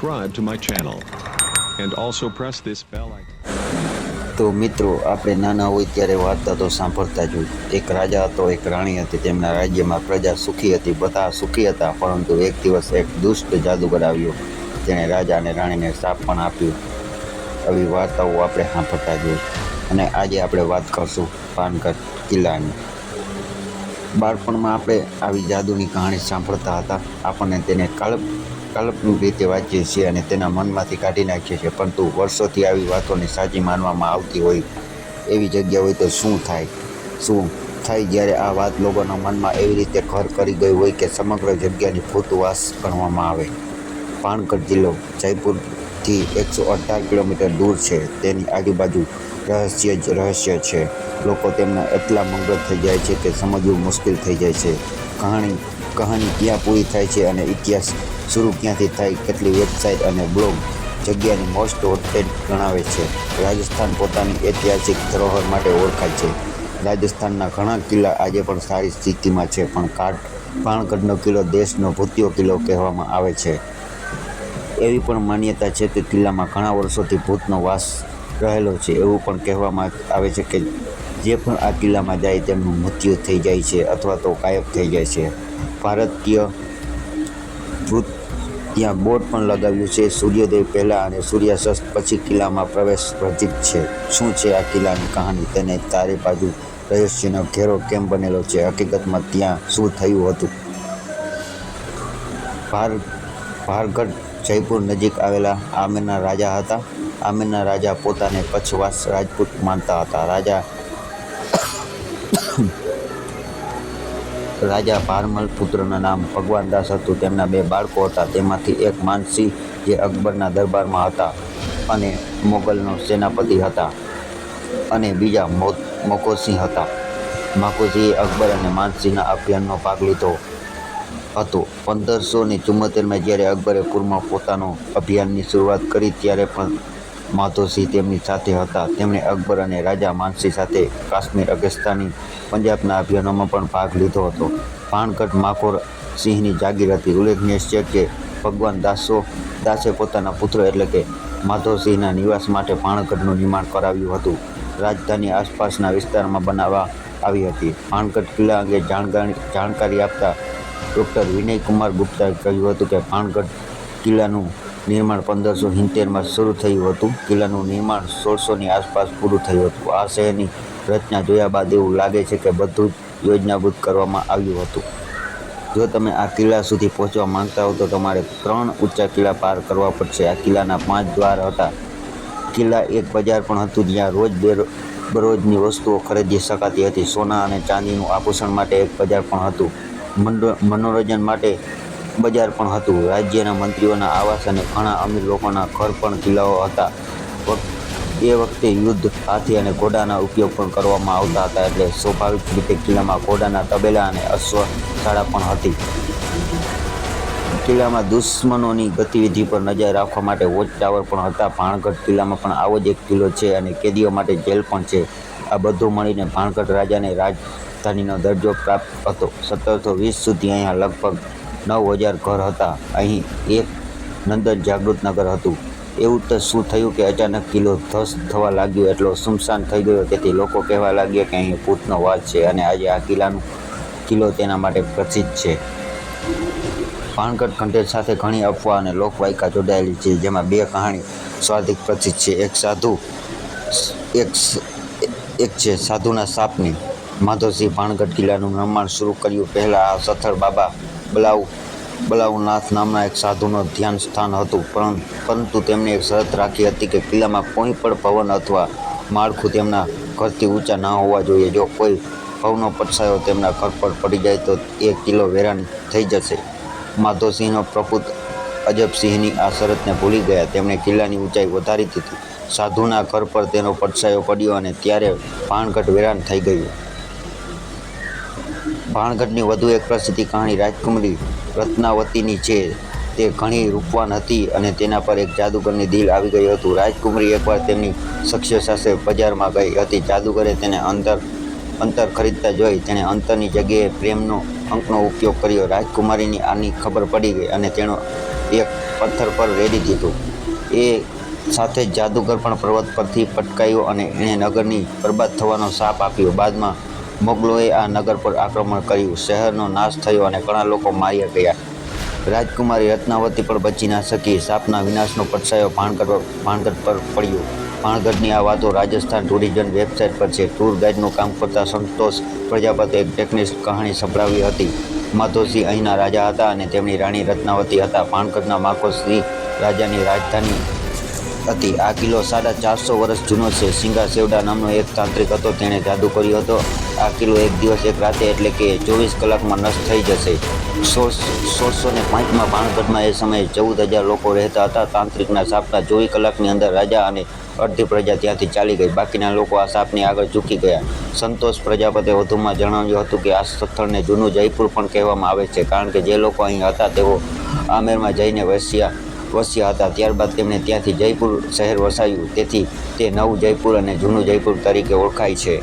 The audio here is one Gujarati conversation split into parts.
Subscribe to my channel. And also press this bell icon. તો મિત્રો, આપણે નાના હોય ત્યારે વાર્તા તો સાંભળતા જ હોય. એક રાજા હતો, એક રાણી હતી. તેમના રાજ્યમાં પ્રજા સુખી હતી, બધા સુખી હતા. પરંતુ એક દિવસ એક દુષ્ટ જાદુગર આવ્યો. તેણે રાજા અને રાણીને શાપ પણ આપ્યો. આવી વાર્તાઓ આપણે સાંભળતા જ હોય. અને આજે આપણે વાત કરશું પાનગઢ કિલ્લાની. બાળપણમાં આપણે આવી જાદુની કહાણી સાંભળતા હતા. આપણને તેને કલ્પ કાલ્પનિક રીતે વાંચીએ છીએ અને તેના મનમાંથી કાઢી નાખીએ છીએ પરંતુ વર્ષોથી આવી વાતોને સાચી માનવામાં આવતી હોય એવી જગ્યા હોય તો શું થાય? શું થાય જ્યારે આ વાત લોકોના મનમાં એવી રીતે ઘર કરી ગઈ હોય કે સમગ્ર જગ્યાની ભૂતવાસ ગણવામાં આવે? પાનગઢ જિલ્લો જયપુરથી એકસો અઢાર કિલોમીટર દૂર છે. તેની આજુબાજુ રહસ્ય જ રહસ્ય છે. લોકો તેમના એટલા મંગળ થઈ જાય છે કે સમજવું મુશ્કેલ થઈ જાય છે. કહાણી કહાની ક્યાં પૂરી થાય છે અને ઇતિહાસ શરૂ ક્યાંથી થાય કેટલી વેબસાઇટ અને બ્લોગ જગ્યાની મોસ્ટ વોન્ટેડ ગણાવે છે? રાજસ્થાન પોતાની ઐતિહાસિક ધરોહર માટે ઓળખાય છે. રાજસ્થાનના ઘણા કિલ્લા આજે પણ સારી સ્થિતિમાં છે, પણ કાટ પાણગઢનો કિલ્લો દેશનો ભૂતિયો કિલ્લો કહેવામાં આવે છે. એવી પણ માન્યતા છે કે કિલ્લામાં ઘણા વર્ષોથી ભૂતનો વાસ રહેલો છે, એવું પણ કહેવામાં આવે છે કે જે પણ આ કિલ્લામાં જાય તેમનું મૃત્યુ થઈ જાય છે અથવા તો ગાયબ થઈ જાય છે. ભારતીય ભૂત ત્યાં બોર્ડ પણ લગાવ્યું છે. સૂર્યોદય પહેલાં અને સૂર્યાસ્ત પછી કિલ્લામાં પ્રવેશ પ્રતિક છે. શું છે આ કિલ્લાની કહાની? તેને તારે બાજુ રહસ્યનો ઘેરો કેમ બનેલો છે? હકીકતમાં ત્યાં શું થયું હતું? ભાર, ભારગઢ, જયપુર નજીક આવેલા આમેરના રાજા હતા. આમેરના રાજા પોતાને કચ્છવાસ રાજપૂત માનતા હતા. રાજા રાજા ભારમલ પુત્રના નામ ભગવાન દાસ હતું. તેમના બે બાળકો હતા. તેમાંથી એક માનસિંહ જે અકબરના દરબારમાં હતા અને મોગલનો સેનાપતિ હતા અને બીજા મોકોસિંહ હતા. માકોસિંહે અકબર અને માનસિંહના અભિયાનનો ભાગ લીધો હતો. પંદરસો ને ચુમ્મોતેરમાં જ્યારે અકબરે પૂરમાં પોતાનું અભિયાનની શરૂઆત કરી, ત્યારે પણ માધોસિંહ તેમની સાથે હતા. તેમણે અકબર અને રાજા માનસિંહ સાથે કાશ્મીર અગસ્તાની પંજાબના અભિયાનોમાં પણ ભાગ લીધો હતો. પાણગઢ માકોર સિંહની જાગીર હતી. ઉલ્લેખનીય છે કે ભગવાન દાસો, દાસે પોતાના પુત્ર એટલે કે માધવસિંહના નિવાસ માટે પાણગઢનું નિર્માણ કરાવ્યું હતું. રાજધાની આસપાસના વિસ્તારમાં બનાવવા આવી હતી. પાણગઢ કિલ્લા અંગે જાણકારી આપતા ડૉક્ટર વિનયકુમાર ગુપ્તાએ કહ્યું હતું કે પાણગઢ કિલ્લાનું નિર્માણ પંદરસો સિત્તેરમાં શરૂ થયું હતું. કિલ્લાનું નિર્માણ સોળસોની આસપાસ પૂરું થયું હતું. આ શહેરની રચના જોયા બાદ એવું લાગે છે કે બધું જ યોજનાબદ્ધ કરવામાં આવ્યું હતું. જો તમે આ કિલ્લા સુધી પહોંચવા માંગતા હો તો તમારે ત્રણ ઊંચા કિલ્લા પાર કરવા પડશે. આ કિલ્લાના પાંચ દ્વાર હતા. કિલ્લા એક બજાર પણ હતું જ્યાં રોજ બરોજની વસ્તુઓ ખરીદી શકાતી હતી. સોના અને ચાંદીનું આભૂષણ માટે એક બજાર પણ હતું. મનો- મનોરંજન માટે બજાર પણ હતું. રાજ્યના મંત્રીઓના આવાસ અને ઘણા અમીર લોકોના ઘર પણ કિલ્લાઓ હતા. એ વખતે યુદ્ધ હાથી અને ઘોડાના ઉપયોગ પણ કરવામાં આવતા હતા એટલે સ્વાભાવિક રીતે કિલ્લામાં ઘોડાના તબેલા અને અશ્વશાળા પણ હતી. કિલ્લામાં દુશ્મનોની ગતિવિધિ પર નજર રાખવા માટે વોચ ટાવર પણ હતા. ભાણગઢ કિલ્લામાં પણ આવો જ એક કિલ્લો છે અને કેદીઓ માટે જેલ પણ છે. આ બધું મળીને ભાણગઢ રાજાને રાજધાનીનો દરજ્જો પ્રાપ્ત હતો. સત્તરસો વીસ સુધી અહીંયા લગભગ નવ હજાર ઘર હતા. અહીં એક નંદન જાગૃત નગર હતું. એવું તો શું થયું કે અચાનક કિલ્લો ધસ થવા લાગ્યો? એટલો સુમસાન થઈ ગયો. તેથી લોકો કહેવા લાગ્યા કે અહીં ભૂતનો વાસ છે અને આજે આ કિલ્લાનું કિલ્લો તેના માટે પ્રસિદ્ધ છે. પાણગઢ ખંડેર સાથે ઘણી અફવા અને લોકવાયકા જોડાયેલી છે, જેમાં બે કહાણી સ્વાધિક પ્રસિદ્ધ છે. એક સાધુ, એક એક છે સાધુના સાપની. માધવસિંહ ભાણગઢ કિલ્લાનું નિર્માણ શરૂ કર્યું પહેલાં આ સથળ બાબા બલાઉ બલાઉનાથ નામના એક સાધુનું ધ્યાન સ્થાન હતું, પણ, પરંતુ તેમણે એક શરત રાખી હતી કે કિલ્લામાં કોઈ પણ ભવન અથવા માળખું તેમના ઘરથી ઊંચા ન હોવા જોઈએ. જો કોઈ ભવનો પડછાયો તેમના ઘર પર પડી જાય તો એ કિલ્લો વેરાન થઈ જશે. માધોસિંહનો પ્રપુત અજબસિંહની આ શરતને ભૂલી ગયા. તેમણે કિલ્લાની ઊંચાઈ વધારી દીધી. સાધુના ઘર પર તેનો પડછાયો પડ્યો અને ત્યારે પાણગઢ વેરાન થઈ ગયું. ભાણગઢની વધુ એક પ્રસિદ્ધ કહાણી રાજકુમારી રત્નાવતીની છે. તે ઘણી રૂપવાન હતી અને તેના પર એક જાદુગરની દિલ આવી ગયું હતું. રાજકુમારી એકવાર તેમની શખ્ય સાથે બજારમાં ગઈ હતી. જાદુગરે તેને અંતર અંતર ખરીદતા જોઈ. તેણે અંતરની જગ્યાએ પ્રેમનો અંકનો ઉપયોગ કર્યો. રાજકુમારીની આની ખબર પડી ગઈ અને તેણે એક પથ્થર પર રેડી દીધું. એ સાથે જ જાદુગર પણ પર્વત પરથી પટકાયો અને એણે નગરની બરબાદ થવાનો શાપ આપ્યો. બાદમાં મોગલોએ આ નગર પર આક્રમણ કર્યું. શહેરનો નાશ થયો અને ઘણા લોકો માર્યા ગયા. રાજકુમારી રત્નાવતી પણ બચી ના શકી. સાપના વિનાશનો પડછાયો ભાણગઢ ભાણગઢ પર પડ્યો. ભાણગઢની આ વાતો રાજસ્થાન ટુરિઝમ વેબસાઇટ પર છે. ટૂર ગાઈડનું કામ કરતા સંતોષ પ્રજાપતિ એક ટેકનિક કહાણી સંભળાવી હતી. માધોસિંહ અહીંના રાજા હતા અને તેમની રાણી રત્નાવતી હતા. ભાણગઢના માકોસિંહ રાજાની રાજધાની હતી. આ કિલ્લો સાડા ચારસો વર્ષ જૂનો છે. સિંગા સેવડા નામનો એક તાંત્રિક હતો. તેણે જાદુ કર્યો હતો. આ કિલ્લો એક દિવસ એક રાતે એટલે કે ચોવીસ કલાકમાં નષ્ટ થઈ જશે. સોળ સોળસો ને પાંચમાં ભાણગઢમાં એ સમયે ચૌદ હજાર લોકો રહેતા હતા. તાંત્રિકના સાપના ચોવીસ કલાકની અંદર રાજા અને અડધી પ્રજા ત્યાંથી ચાલી ગઈ. બાકીના લોકો આ સાપની આગળ ચૂકી ગયા. સંતોષ પ્રજાપતિએ વધુમાં જણાવ્યું હતું કે આ સ્થળને જૂનું જયપુર પણ કહેવામાં આવે છે. કારણ કે જે લોકો અહીં હતા તેઓ આમેરમાં જઈને વસ્યા વસ્યા હતા. ત્યારબાદ તેમણે ત્યાંથી જયપુર શહેર વસાયું તેથી તે નવું જયપુર અને જૂનું જયપુર તરીકે ઓળખાય છે.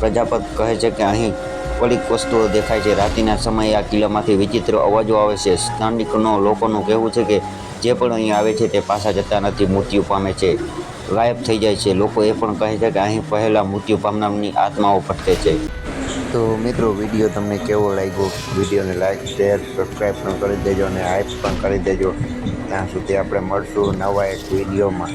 પ્રજાપત કહે છે કે અહીં પડીક વસ્તુઓ દેખાય છે. રાત્રિના સમયે આ કિલ્લામાંથી વિચિત્ર અવાજો આવે છે. સ્થાનિકનો લોકોનું કહેવું છે કે જે પણ અહીં આવે છે તે પાછા જતા નથી. મૃત્યુ પામે છે. ગાયબ થઈ જાય છે. લોકો એ પણ કહે છે કે અહીં પહેલાં મૃત્યુ પામનારની આત્માઓ ભટકે છે. તો મિત્રો વીડિયો તમને કેવો લાગ્યો? વિડીયોને લાઈક શેર સબસ્ક્રાઈબ પણ કરી દેજો અને હાઈપ પણ કરી દેજો. ત્યાં સુધી આપણે મળશું નવા એક વિડીયોમાં